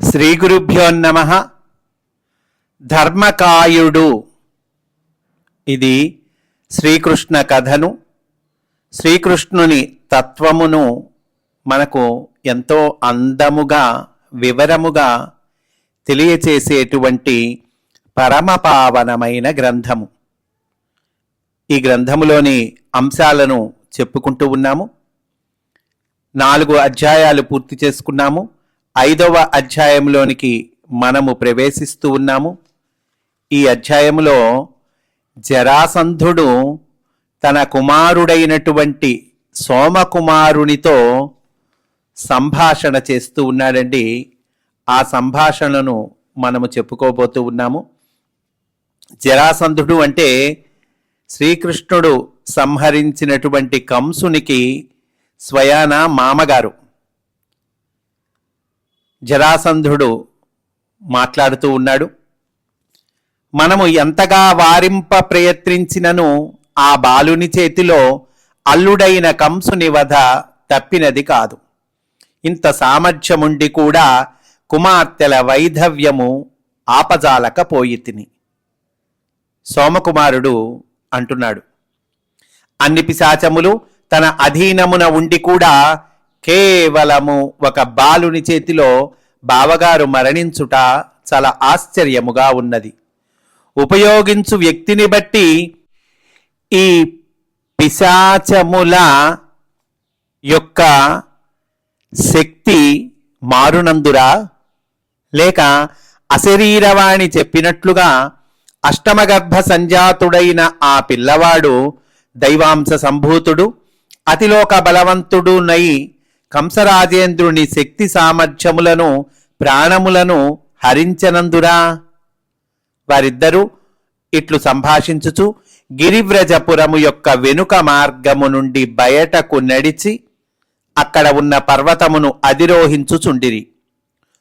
శ్రీ గురుభ్యో నమ. ధర్మకాయుడు. ఇది శ్రీకృష్ణ కథను. శ్రీకృష్ణుని తత్వమును మనకు ఎంతో అందముగా వివరముగా తెలియచేసేటువంటి పరమపావనమైన గ్రంథము. ఈ గ్రంథములోని అంశాలను చెప్పుకుంటూ ఉన్నాము. నాలుగు అధ్యాయాలు పూర్తి చేసుకున్నాము. ఐదవ అధ్యాయంలోనికి మనము ప్రవేశిస్తూ ఉన్నాము. ఈ అధ్యాయంలో జరాసంధుడు తన కుమారుడైనటువంటి సోమకుమారునితో సంభాషణ చేస్తూ ఉన్నాడండి. ఆ సంభాషణను మనము చెప్పుకోబోతూ ఉన్నాము. జరాసంధుడు అంటే శ్రీకృష్ణుడు సంహరించినటువంటి కంసునికి స్వయాన మామగారు. జరాసంధుడు మాట్లాడుతూ ఉన్నాడు. మనము ఎంతగా వారింప ప్రయత్నించినను ఆ బాలుని చేతిలో అల్లుడైన కంసుని వధ తప్పినది కాదు. ఇంత సామర్థ్యముండి కూడా కుమార్తెల వైధవ్యము ఆపజాలకపోయితిని. సోమకుమారుడు అంటున్నాడు. అన్ని పిశాచములు తన అధీనమున ఉండి కూడా కేవలము ఒక బాలుని చేతిలో బావగారు మరణించుట చాలా ఆశ్చర్యముగా ఉన్నది. ఉపయోగించు వ్యక్తిని బట్టి ఈ పిశాచముల యొక్క శక్తి మారునందురా. లేక అశరీరవాణి చెప్పినట్లుగా అష్టమగర్భ సంజాతుడైన ఆ పిల్లవాడు దైవాంశ సంభూతుడు అతిలోక బలవంతుడు నై కంసరాజేంద్రుని శక్తి సామర్థ్యములను ప్రాణములను హరించనందురా. వారిద్దరూ ఇట్లు సంభాషించుచు గిరివ్రజపురము యొక్క వెనుక మార్గము నుండి బయటకు నడిచి అక్కడ ఉన్న పర్వతమును అధిరోహించుచుండిరి.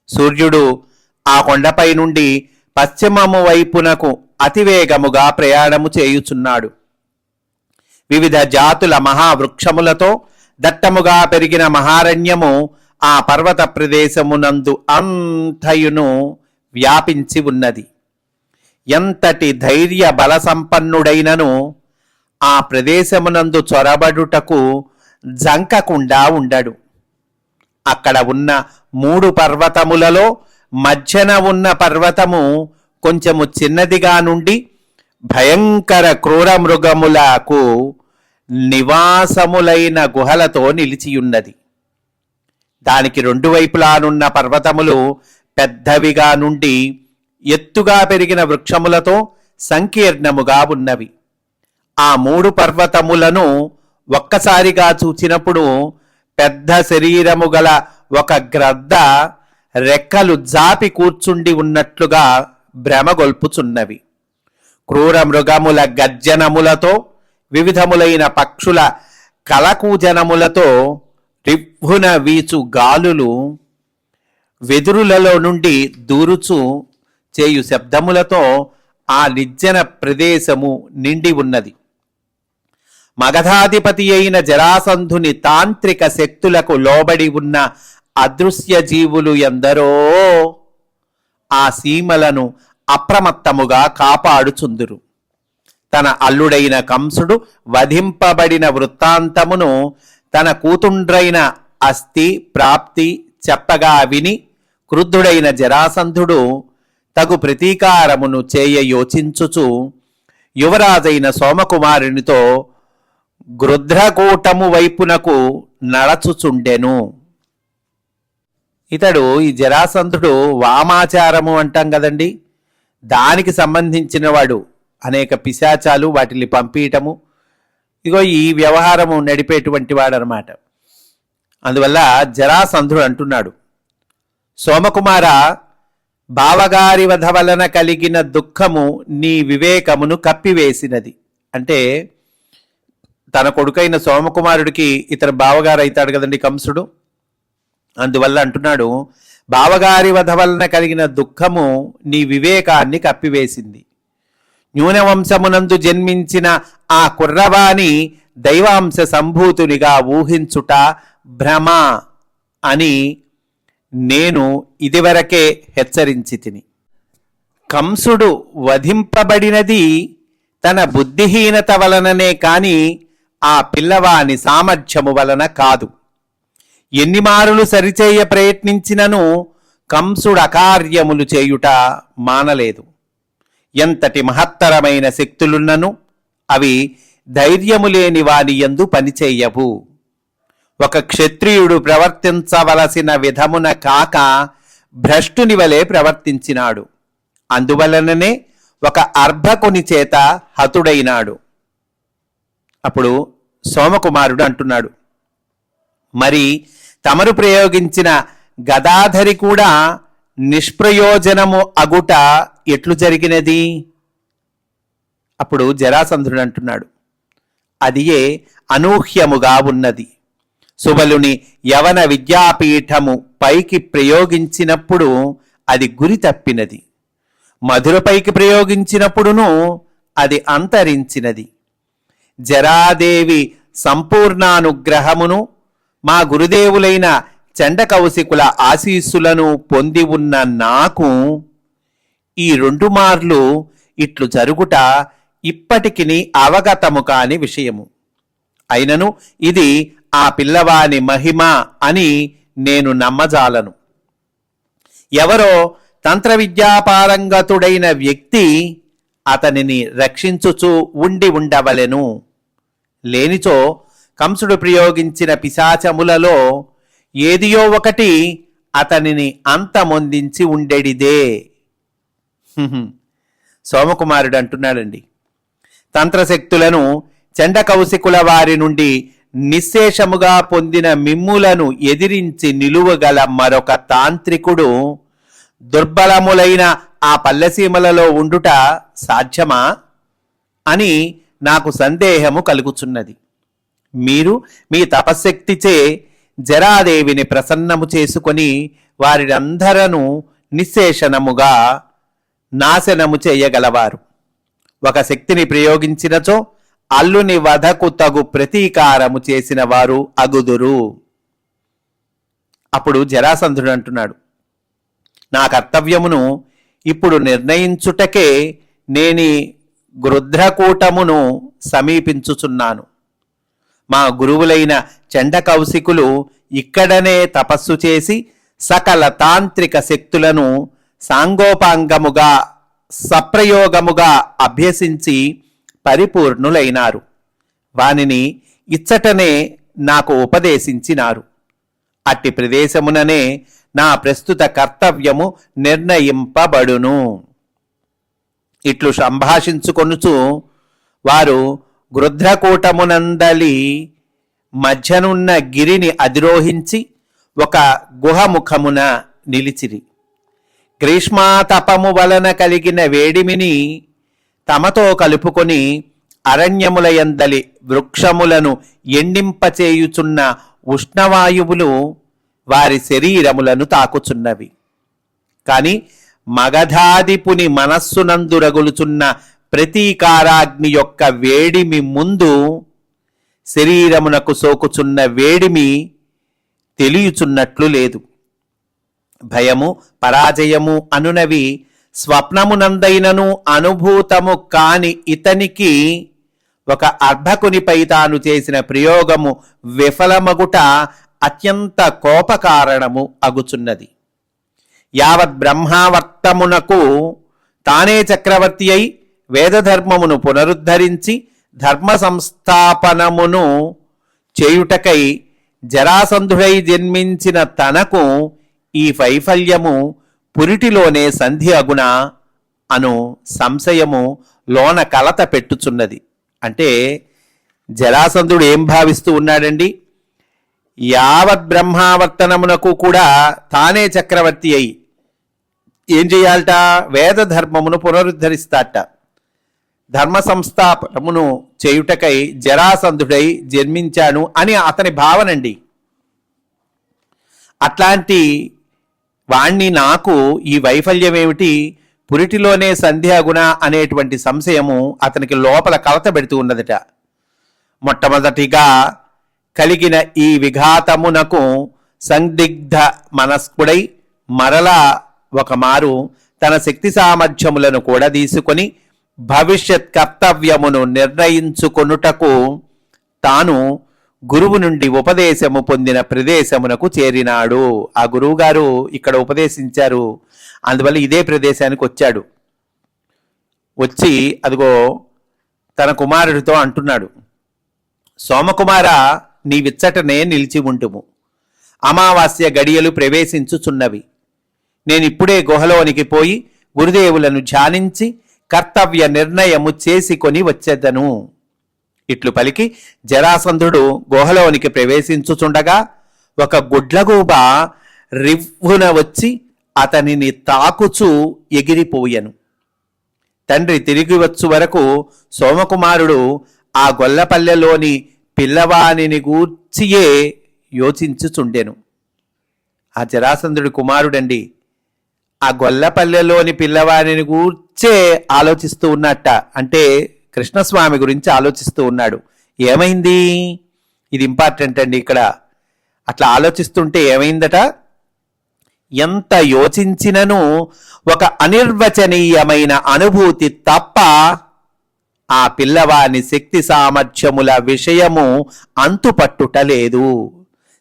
సూర్యుడు ఆ కొండపై నుండి పశ్చిమము వైపునకు అతివేగముగా ప్రయాణము చేయుచున్నాడు. వివిధ జాతుల మహావృక్షములతో దట్టముగా పెరిగిన మహారణ్యము ఆ పర్వత ప్రదేశమునందు అంతయును వ్యాపించి ఉన్నది. ఎంతటి ధైర్య బల సంపన్నుడైనను ఆ ప్రదేశమునందు చొరబడుటకు జంకకుండా ఉండడు. అక్కడ ఉన్న మూడు పర్వతములలో మధ్యన ఉన్న పర్వతము కొంచెము చిన్నదిగా నుండి భయంకర క్రూర మృగములకు నివాసములైన గుహలతో నిలిచియున్నది. దానికి రెండు వైపులానున్న పర్వతములు పెద్దవిగా నుండి ఎత్తుగా పెరిగిన వృక్షములతో సంకీర్ణముగా ఉన్నవి. ఆ మూడు పర్వతములను ఒక్కసారిగా చూచినప్పుడు పెద్ద శరీరము గల ఒక గ్రద్ద రెక్కలు జాపి కూర్చుండి ఉన్నట్లుగా భ్రమగొల్పుచున్నవి క్రూర మృగముల గర్జనములతో వివిధములైన పక్షుల కలకూజనములతో రివ్వున వీచు గాలులు వెదురులలో నుండి దూరుచు చేయు శబ్దములతో ఆ నిర్జన ప్రదేశము నిండి ఉన్నది. మగధాధిపతి అయిన జరాసంధుని తాంత్రిక శక్తులకు లోబడి ఉన్న అదృశ్య జీవులు ఎందరో ఆ సీమలను అప్రమత్తముగా కాపాడుచుందురు. తన అల్లుడైన కంసుడు వధింపబడిన వృత్తాంతమును తన కూతుండ్రైన అస్థి ప్రాప్తి చెప్పగా విని క్రుద్ధుడైన జరాసంధుడు తగు ప్రతీకారమును చేయ యోచించుచు యువరాజైన సోమకుమారునితో గృధ్రకూటము వైపునకు నడచుచుండెను. ఇతడు ఈ జరాసంధుడు వామాచారము అంటాం కదండి. దానికి సంబంధించిన వాడు అనేక పిశాచాలు వాటిని పంపించటము ఇగో ఈ వ్యవహారము నడిపేటువంటి వాడు అనమాట అందువల్ల జరాసంధుడు అంటున్నాడు. సోమకుమార బావగారి వధ వలన కలిగిన దుఃఖము నీ వివేకమును కప్పివేసినది. అంటే తన కొడుకైన సోమకుమారుడికి ఇతర బావగారు అవుతాడు కదండి కంసుడు. అందువల్ల అంటున్నాడు బావగారి వధ వలన కలిగిన దుఃఖము నీ వివేకాన్ని కప్పివేసింది. న్యూనవంశమునందు జన్మించిన ఆ కుర్రవాణి దైవాంశ సంభూతునిగా ఊహించుట భ్రమ అని నేను ఇదివరకే హెచ్చరించి తిని కంసుడు వధింపబడినది తన బుద్ధిహీనత వలననే కాని ఆ పిల్లవాని సామర్థ్యము వలన కాదు. ఎన్ని మారులు సరిచేయ ప్రయత్నించినను కంసుడు అకార్యములు చేయుట మానలేదు. ఎంతటి మహత్తరమైన శక్తులున్నను అవి ధైర్యము లేని వాని పనిచేయవు. ఒక క్షత్రియుడు ప్రవర్తించవలసిన విధమున కాక భ్రష్టుని వలె ప్రవర్తించినాడు. అందువలననే ఒక అర్భకుని చేత హతుడైనాడు. అప్పుడు సోమకుమారుడు అంటున్నాడు మరి తమరు ప్రయోగించిన గదాధరి కూడా నిష్ప్రయోజనము అగుట ఎట్లు జరిగినది? అప్పుడు జరాసంధుడు అంటున్నాడు అదియే అనూహ్యముగా ఉన్నది. సుబలుని యవన విద్యాపీఠము పైకి ప్రయోగించినప్పుడు అది గురి తప్పినది. మధురపైకి ప్రయోగించినప్పుడును అది అంతరించినది. జరాదేవి సంపూర్ణానుగ్రహమును మా గురుదేవులైన చండకౌశికుల ఆశీస్సులను పొంది ఉన్న నాకు ఈ రెండు మార్లు ఇట్లు జరుగుట ఇప్పటికిని అవగతము కాని విషయము. అయినను ఇది ఆ పిల్లవాని మహిమ అని నేను నమ్మజాలను. ఎవరో తంత్ర విద్యాపారంగతుడైన వ్యక్తి అతనిని రక్షించుచు ఉండి ఉండవలెను. లేనిచో కంసుడు ప్రయోగించిన పిశాచములలో ఏదియో ఒకటి అతనిని అంతమొందించి ఉండెడిదే. సోమకుమారుడు అంటున్నాడండి. తంత్రశక్తులను చండకౌశికుల వారి నుండి నిశ్శేషముగా పొందిన మిమ్ములను ఎదిరించి నిలువగల మరొక తాంత్రికుడు దుర్బలములైన ఆ పల్లెసీమలలో ఉండుట సాధ్యమా? అని నాకు సందేహము కలుగుచున్నది. మీరు మీ తపశ్శక్తిచే జరాదేవిని ప్రసన్నము చేసుకొని వారినందరను నిశ్శేషణముగా నాశనము చేయగలవారు. ఒక శక్తిని ప్రయోగించినచో అల్లుని వధకు తగు ప్రతీకారము చేసిన వారు అగుదురు. అప్పుడు జరాసంధుడు అంటున్నాడు నా కర్తవ్యమును ఇప్పుడు నిర్ణయించుటకే నేని గృధ్రకూటమును సమీపించుచున్నాను. మా గురువులైన చండకౌశికులు ఇక్కడనే తపస్సు చేసి సకల తాంత్రిక శక్తులను సాంగోపాంగముగా సప్రయోగముగా అభ్యసించి పరిపూర్ణులైనారు. వానిని ఇచ్చటనే నాకు ఉపదేశించినారు. అట్టి ప్రదేశముననే నా ప్రస్తుత కర్తవ్యము నిర్ణయింపబడును. ఇట్లు సంభాషించుకొనుచు వారు గృధ్రకూటమునందలి మధ్యనున్న గిరిని అధిరోహించి ఒక గుహముఖమున నిలిచిరి. గ్రీష్మాతపము వలన కలిగిన వేడిమిని తమతో కలుపుకొని అరణ్యములయందలి వృక్షములను ఎండింపచేయుచున్న ఉష్ణవాయువులు వారి శరీరములను తాకుచున్నవి. కాని మగధాదిపుని మనస్సునందు రగులుచున్న ప్రతీకారాగ్ని యొక్క వేడిమి ముందు శరీరమునకు సోకుచున్న వేడిమి తెలియచున్నట్లు లేదు. భయము పరాజయము అనునవి స్వప్నమునందైనను అనుభూతము కాని ఇతనికి ఒక అర్భకునిపై తాను చేసిన ప్రయోగము విఫలమగుట అత్యంత కోపకారణము అగుచున్నది. యావత్ బ్రహ్మావర్తమునకు తానే చక్రవర్తి అయి వేదధర్మమును పునరుద్ధరించి ధర్మ సంస్థాపనమును చేయుటకై జరాసంధుడై జన్మించిన తనకు ఈ వైఫల్యము పురిటిలోనే సంధి అగుణ అను సంశయము లోన కలత పెట్టుచున్నది. అంటే జరాసంధుడు ఏం భావిస్తూ ఉన్నాడండి? యావత్ బ్రహ్మావర్తనమునకు కూడా తానే చక్రవర్తి అయి ఏం చేయాలట? వేద ధర్మమును పునరుద్ధరిస్తాట. ధర్మ సంస్థాపనమును చేయుటకై జరాసంధుడై జన్మించాను అని అతని భావనండి. అట్లాంటి వాణ్ణి నాకు ఈ వైఫల్యం ఏమిటి పురిటిలోనే సంధ్యాగుణ అనేటువంటి సంశయము అతనికి లోపల కలత పెడుతూ ఉన్నదట. మొట్టమొదటిగా కలిగిన ఈ విఘాతమునకు సందిగ్ధ మనస్కుడై మరలా ఒక మారు తన శక్తి సామర్థ్యములను కూడా తీసుకొని భవిష్యత్ కర్తవ్యమును నిర్ణయించుకొనుటకు తాను గురువు నుండి ఉపదేశము పొందిన ప్రదేశమునకు చేరినాడు. ఆ గురువుగారు ఇక్కడ ఉపదేశించారు. అందువల్ల ఇదే ప్రదేశానికి వచ్చాడు. వచ్చి అదిగో తన కుమారుడితో అంటున్నాడు. సోమకుమార నీవిచ్చటనే నిలిచి ఉంటుము అమావాస్య గడియలు ప్రవేశించుచున్నవి. నేనిప్పుడే గుహలోనికి పోయి గురుదేవులను ధ్యానించి కర్తవ్య నిర్ణయము చేసుకొని వచ్చేదను. ఇట్లు పలికి జరాసంధుడు గుహలోనికి ప్రవేశించుచుండగా ఒక గుడ్లగూబ రివ్వున వచ్చి అతనిని తాకుచూ ఎగిరిపోయెను. తండ్రి తిరిగి వచ్చు వరకు సోమకుమారుడు ఆ గొల్లపల్లెలోని పిల్లవానిని గూర్చియే యోచించుచుండెను. ఆ జరాసంధుడి కుమారుడండి ఆ గొల్లపల్లెలోని పిల్లవానిని గూర్చే ఆలోచిస్తూ ఉన్నట్ట అంటే కృష్ణస్వామి గురించి ఆలోచిస్తూ ఉన్నాడు. ఏమైంది? ఇది ఇంపార్టెంట్ అండి ఇక్కడ. అట్లా ఆలోచిస్తుంటే ఏమైందట? ఎంత యోచించినను ఒక అనిర్వచనీయమైన అనుభూతి తప్ప ఆ పిల్లవాని శక్తి సామర్థ్యముల విషయము అంతుపట్టుటలేదు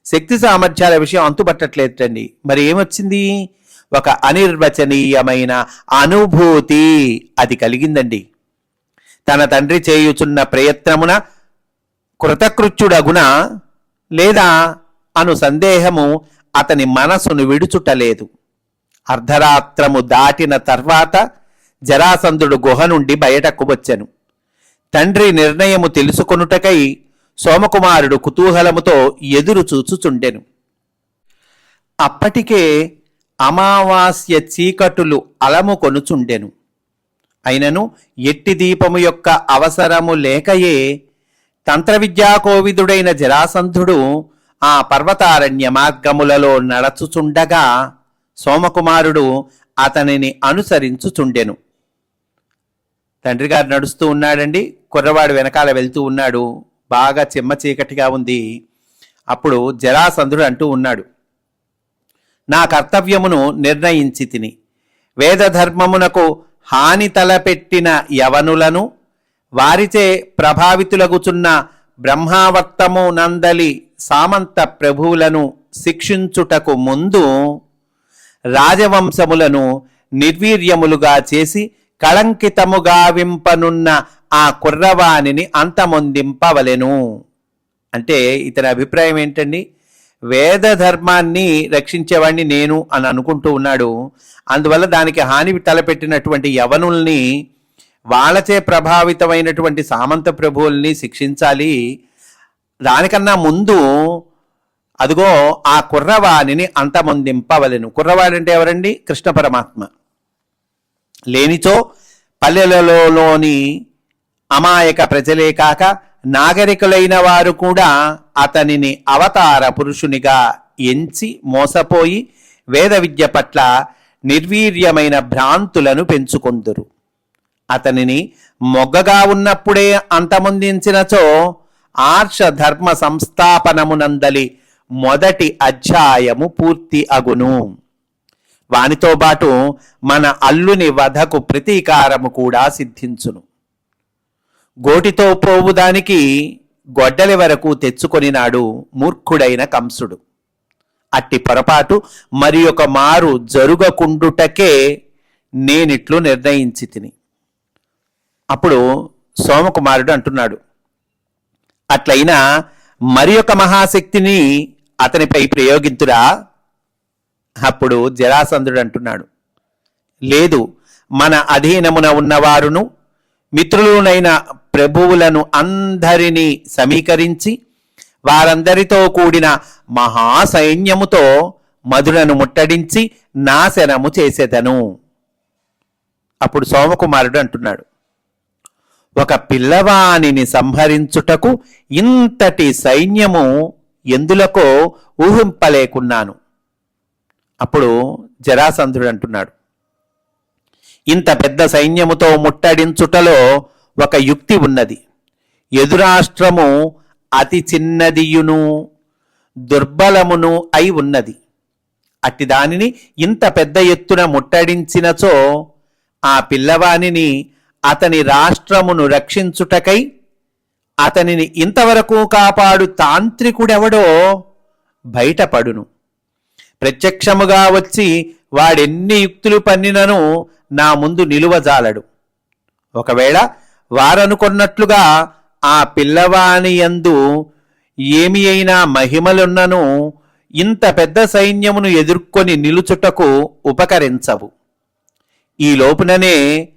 శక్తి సామర్థ్యాల విషయం అంతుపట్టట్లేదండి. మరి ఏమొచ్చింది? ఒక అనిర్వచనీయమైన అనుభూతి అది కలిగిందండి. తన తండ్రి చేయుచున్న ప్రయత్నమున కృతకృత్యుడగున లేదా అను సందేహము అతని మనసును విడుచుటలేదు. అర్ధరాత్రము దాటిన తర్వాత జరాసంధుడు గుహ నుండి బయటకు వచ్చెను. తండ్రి నిర్ణయము తెలుసుకొనుటకై సోమకుమారుడు కుతూహలముతో ఎదురు చూచుచుండెను. అప్పటికే అమావాస్య చీకటులు అలము కొనుచుండెను. అయినను ఎట్టి దీపము యొక్క అవసరము లేకయే తంత్రవిద్యా కోవిదుడైన జరాసంధుడు ఆ పర్వతారణ్య మార్గములలో నడచుచుండగా సోమకుమారుడు అతనిని అనుసరించుచుండెను. తండ్రి గారు నడుస్తూ ఉన్నాడండి. కుర్రవాడు వెనకాల వెళ్తూ ఉన్నాడు. బాగా చెమ్మ చీకటిగా ఉంది. అప్పుడు జరాసంధుడు అంటూ ఉన్నాడు నా కర్తవ్యమును నిర్ణయించి తిని. వేదధర్మమునకు హాని తలపెట్టిన యవనులను వారిచే ప్రభావితులగుచున్న బ్రహ్మావర్తము నందలి సామంత ప్రభువులను శిక్షించుటకు ముందు రాజవంశములను నిర్వీర్యములుగా చేసి కళంకితముగా వింపనున్న ఆ కుర్రవాణిని అంతమొందింపవలెను. అంటే ఇతని అభిప్రాయం ఏంటండి? వేద ధర్మాన్ని రక్షించేవాడిని నేను అని అనుకుంటూ ఉన్నాడు. అందువల్ల దానికి హాని తలపెట్టినటువంటి యవనుల్ని వాళ్ళచే ప్రభావితమైనటువంటి సామంత ప్రభువుల్ని శిక్షించాలి. దానికన్నా ముందు అదిగో ఆ కుర్రవాణిని అంతమొందింపవలెను. కుర్రవాడంటే ఎవరండి? కృష్ణ పరమాత్మ. లేనిచో పల్లెలలోని అమాయక ప్రజలే కాక నాగరికులైన వారు కూడా అతనిని అవతార పురుషునిగా ఎంచి మోసపోయి వేద విద్య పట్ల నిర్వీర్యమైన భ్రాంతులను పెంచుకొందురు. అతనిని మొగ్గగా ఉన్నప్పుడే అంతమొందించినచో ఆర్షధర్మ సంస్థాపనమునందలి మొదటి అధ్యాయము పూర్తి అగును. వానితో పాటు మన అల్లుని వధకు ప్రతీకారము కూడా సిద్ధించును. గోటితో పోవుదానికి గొడ్డలి వరకు తెచ్చుకొనినాడు మూర్ఖుడైన కంసుడు. అట్టి పొరపాటు మరి ఒక మారు జరుగకుండుటకే నేనిట్లు నిర్ణయించి తిని. అప్పుడు సోమకుమారుడు అంటున్నాడు అట్లయినా మరి ఒక మహాశక్తిని అతనిపై ప్రయోగింతురా? అప్పుడు జరాసంధుడు అంటున్నాడు లేదు మన అధీనమున ఉన్నవారును మిత్రులునైన ప్రభువులను అందరినీ సమీకరించి వారందరితో కూడిన మహాసైన్యముతో మధురను ముట్టడించి నాశనము చేసేదను. అప్పుడు సోమకుమారుడు అంటున్నాడు ఒక పిల్లవానిని సంహరించుటకు ఇంతటి సైన్యము ఎందులకో ఊహింపలేకున్నాను. అప్పుడు జరాసంధుడు అంటున్నాడు ఇంత పెద్ద సైన్యముతో ముట్టడించుటలో ఒక యుక్తి ఉన్నది. ఎదురాష్ట్రము అతి చిన్నదియును దుర్బలమును అయి ఉన్నది. అట్టి దానిని ఇంత పెద్ద ఎత్తున ముట్టడించినచో ఆ పిల్లవానిని అతని రాష్ట్రమును రక్షించుటకై అతనిని ఇంతవరకు కాపాడు తాంత్రికుడెవడో బయటపడును. ప్రత్యక్షముగా వచ్చి వాడెన్ని యుక్తులు పన్నినను నా ముందు నిలువజాలడు. ఒకవేళ వారనుకున్నట్లుగా ఆ పిల్లవాని యందు ఏమి అయినా మహిమలున్నను ఇంత పెద్ద సైన్యమును ఎదుర్కొని నిలుచుటకు ఉపకరించవు. ఈ లోపుననే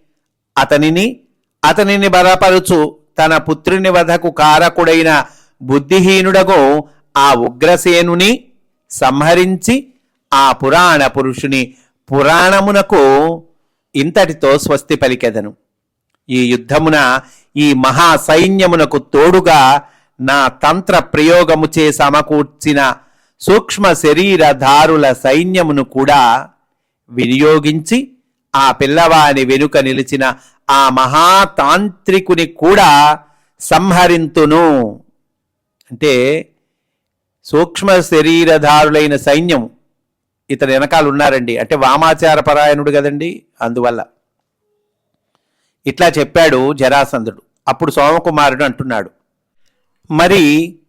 అతనిని అతనిని బలపరుచు తన పుత్రుని వధకు కారకుడైన బుద్ధిహీనుడగో ఆ ఉగ్రసేనుని సంహరించి ఆ పురాణ పురుషుని పురాణమునకు ఇంతటితో స్వస్తి పలికెదను. ఈ యుద్ధమున ఈ మహా సైన్యమునకు తోడుగా నా తంత్ర ప్రయోగముచే సమకూర్చిన సూక్ష్మ శరీరధారుల సైన్యమును కూడా వినియోగించి ఆ పిల్లవాని వెనుక నిలిచిన ఆ మహాతాంత్రికుని కూడా సంహరింతును. అంటే సూక్ష్మ శరీరధారులైన సైన్యం ఇతని వెనకాల ఉన్నారండి. అంటే వామాచార పరాయణుడు కదండి. అందువల్ల ఇట్లా చెప్పాడు జరాసంధుడు. అప్పుడు సోమకుమారుడు అంటున్నాడు మరి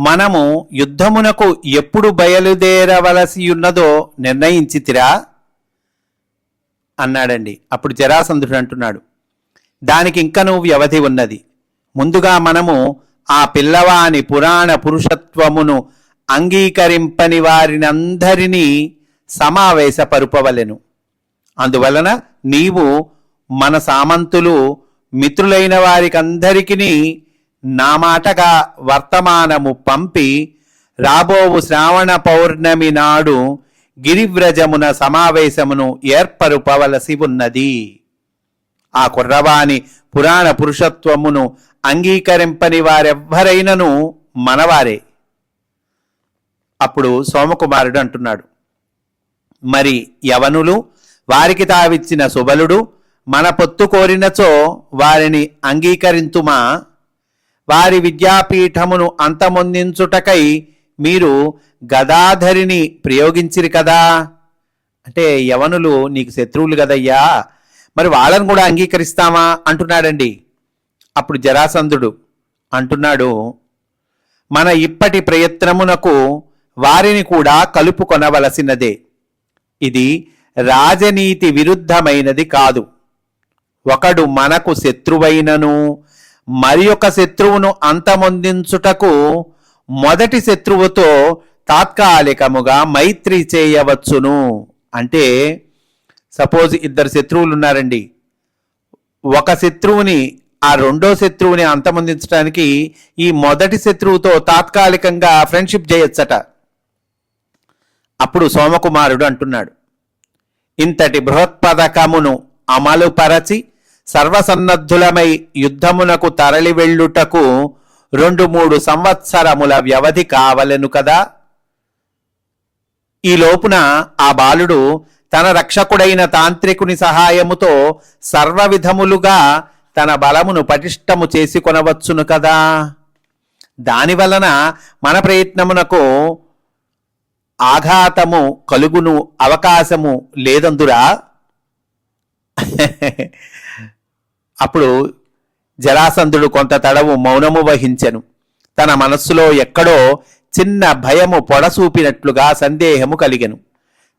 మనము యుద్ధమునకు ఎప్పుడు బయలుదేరవలసి ఉన్నదో నిర్ణయించితిరా? అన్నాడండి. అప్పుడు జరాసంధుడు అంటున్నాడు దానికి ఇంకనూ వ్యవధి ఉన్నది. ముందుగా మనము ఆ పిల్లవాని పురాణ పురుషత్వమును అంగీకరింపని వారినందరినీ సమావేశపరుపవలెను. అందువలన నీవు మన సామంతులు మిత్రులైన వారికందరికీ నా మాటగా వర్తమానము పంపి రాబోవు శ్రావణ పౌర్ణమి నాడు గిరివ్రజమున సమావేశమును ఏర్పరుపవలసి ఉన్నది. ఆ కుర్రవాణి పురాణ పురుషత్వమును అంగీకరింపని వారెవ్వరైనను మనవారే. అప్పుడు సోమకుమారుడు అంటున్నాడు మరి యవనులు వారికి తావిచ్చిన సుబలుడు మన పొత్తు కోరినచో వారిని అంగీకరింతుమా? వారి విద్యాపీఠమును అంతమొందించుటకై మీరు గదాధరిని ప్రయోగించిరి కదా? అంటే యవనులు నీకు శత్రువులు కదయ్యా మరి వాళ్ళని కూడా అంగీకరిస్తామా? అంటున్నాడండి. అప్పుడు జరాసంధుడు అంటున్నాడు మన ఇప్పటి ప్రయత్నమునకు వారిని కూడా కలుపుకొనవలసినదే. ఇది రాజనీతి విరుద్ధమైనది కాదు. ఒకడు మనకు శత్రువైనను మరి ఒక శత్రువును అంతమొందించుటకు మొదటి శత్రువుతో తాత్కాలికముగా మైత్రి చేయవచ్చును. అంటే సపోజ్ ఇద్దరు శత్రువులు ఉన్నారండి ఒక శత్రువుని ఆ రెండో శత్రువుని అంతమొందించడానికి ఈ మొదటి శత్రువుతో తాత్కాలికంగా ఫ్రెండ్షిప్ చేయొచ్చట. అప్పుడు సోమకుమారుడు అంటున్నాడు ఇంతటి బృహత్పథకమును అమలుపరచి సర్వసన్నద్ధులమై యుద్ధమునకు తరలి వెళ్ళుటకు రెండు మూడు సంవత్సరముల వ్యవధి కావలెను కదా. ఈ లోపున ఆ బాలుడు తన రక్షకుడైన తాంత్రికుని సహాయముతో సర్వవిధములుగా తన బలమును పటిష్టము చేసి కొనవచ్చును కదా. దాని వలన మన ప్రయత్నమునకు ఆఘాతము కలుగును అవకాశము లేదందురా. అప్పుడు జరాసంధుడు కొంత తడవు మౌనము వహించెను. తన మనస్సులో ఎక్కడో చిన్న భయము పొడసూపినట్లుగా సందేహము కలిగెను.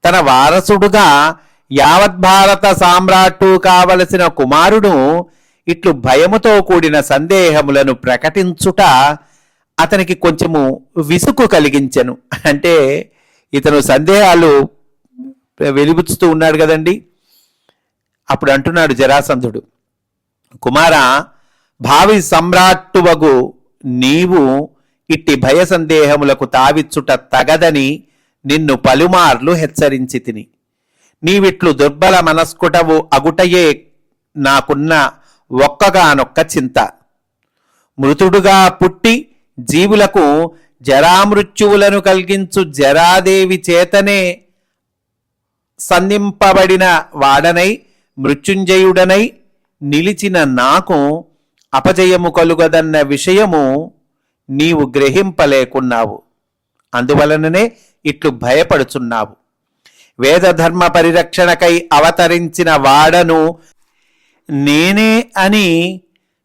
తన వారసుడుగా యావద్భారత సామ్రాట్టు కావలసిన కుమారుడు ఇట్లు భయముతో కూడిన సందేహములను ప్రకటించుట అతనికి కొంచెము విసుగు కలిగించెను. అంటే ఇతను సందేహాలు వెలిబుచ్చుతూ ఉన్నాడు కదండి. అప్పుడు అంటున్నాడు జరాసంధుడు కుమారా భావి సమ్రాట్టువగు నీవు ఇట్టి భయ సందేహములకు తావిచ్చుట తగదని నిన్ను పలుమార్లు హెచ్చరించి తిని. నీవిట్లు దుర్బల మనస్కుటవు అగుటయే నాకున్న ఒక్కగానొక్క చింత. మృతుడుగా పుట్టి జీవులకు జరామృత్యువులను కలిగించు జరాదేవి చేతనే సంధింపబడిన వాడనై మృత్యుంజయుడనై నిలిచిన నాకు అపజయము కలుగదన్న విషయము నీవు గ్రహింపలేకున్నావు. అందువలననే ఇట్లు భయపడుచున్నావు. వేదధర్మ పరిరక్షణకై అవతరించిన వాడను నేనే అని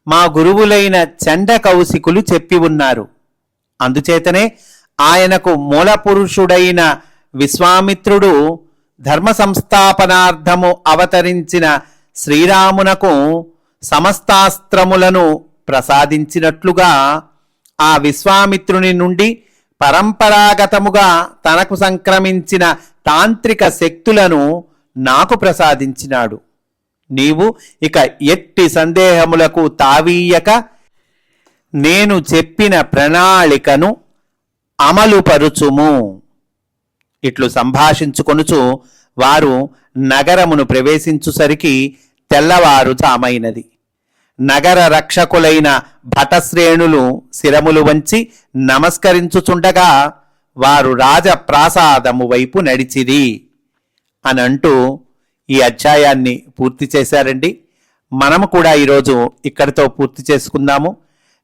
మా గురువులైన చండ కౌశికులు చెప్పి ఉన్నారు. అందుచేతనే ఆయనకు మూల పురుషుడైన విశ్వామిత్రుడు ధర్మ సంస్థాపనార్థము అవతరించిన శ్రీరామునకు సమస్తాస్త్రములను ప్రసాదించినట్లుగా ఆ విశ్వామిత్రుని నుండి పరంపరాగతముగా తనకు సంక్రమించిన తాంత్రిక శక్తులను నాకు ప్రసాదించినాడు. నీవు ఇక ఎట్టి సందేహములకు తావీయక నేను చెప్పిన ప్రణాళికను అమలుపరుచుము. ఇట్లు సంభాషించుకొనుచు వారు నగరమును ప్రవేశించుసరికి తెల్లవారుజామైనది. నగర రక్షకులైన భటశ్రేణులు శిరములు వంచి నమస్కరించుచుండగా వారు రాజప్రాసాదము వైపు నడిచిరి అని అంటూ ఈ అధ్యాయాన్ని పూర్తి చేశారండి. మనము కూడా ఈరోజు ఇక్కడితో పూర్తి చేసుకుందాము.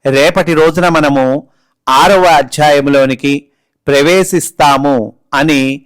రేపటి రోజున మనము ఆరవ అధ్యాయంలోనికి ప్రవేశిస్తాము అని